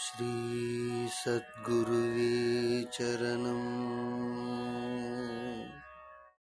श्रीसद्गुरुवे चरणम्